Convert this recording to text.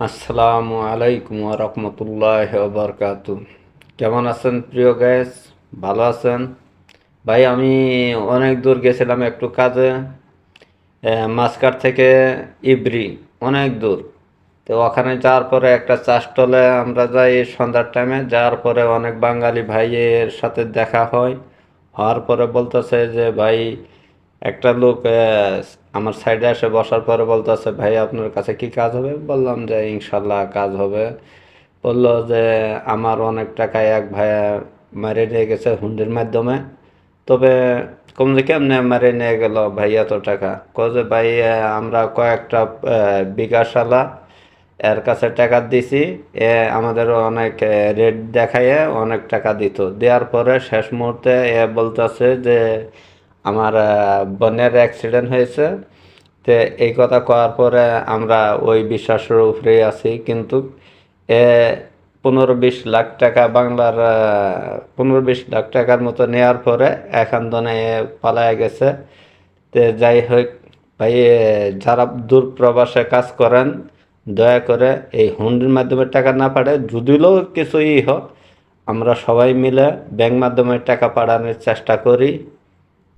আসসালামু আলাইকুম রহমতুল্লাহ বরকাত। কেমন আছেন প্রিয় গ্যাস ভালো আছেন? ভাই আমি অনেক দূর গেছিলাম একটু কাজে এ, মাসকাট থেকে ইবরি অনেক দূর। তো ওখানে যাওয়ার পরে একটা চাষটলে আমরা যাই সন্ধ্যার টাইমে যাওয়ার পরে অনেক বাঙালি ভাইয়ের সাথে দেখা হয়। হওয়ার পরে বলতেছে যে ভাই একটা লোক আমার সাইডে এসে বসার পরে বলতেছে, ভাই, আপনার কাছে কি কাজ হবে? বললাম যে, ইনশাল্লাহ কাজ হবে। বলল যে, আমার অনেক টাকা এক ভাই মেরে নিয়ে গেছে হুন্ডির মাধ্যমে। তবে কম যে কেমনে মেরে নিয়ে গেল ভাই এত টাকা? কয় যে, ভাই আমরা কয়েকটা বিকাশালা এর কাছে টাকা দিছি। এ, আমাদের অনেক রেট দেখায় অনেক টাকা দিত। দেওয়ার পরে শেষ মুহূর্তে এ বলতেছে যে আমার বোনের অ্যাক্সিডেন্ট হয়েছে। তো এই কথা কওয়ার পরে আমরা ওই বিশ্বাসের উপরেই আছি। কিন্তু, এ পনেরো বিশ লাখ টাকা বাংলার পনেরো বিশ লাখ টাকার মতো নেওয়ার পরে এখান দনে পালায় গেছে। তো যাই হোক, ভাই যারা দূর প্রবাসে কাজ করেন, দয়া করে এই হুন্ডির মাধ্যমে টাকা না পাঠায়, যদিও কিছুই হোক, আমরা সবাই মিলে ব্যাংক মাধ্যমে টাকা পাঠানোর চেষ্টা করি।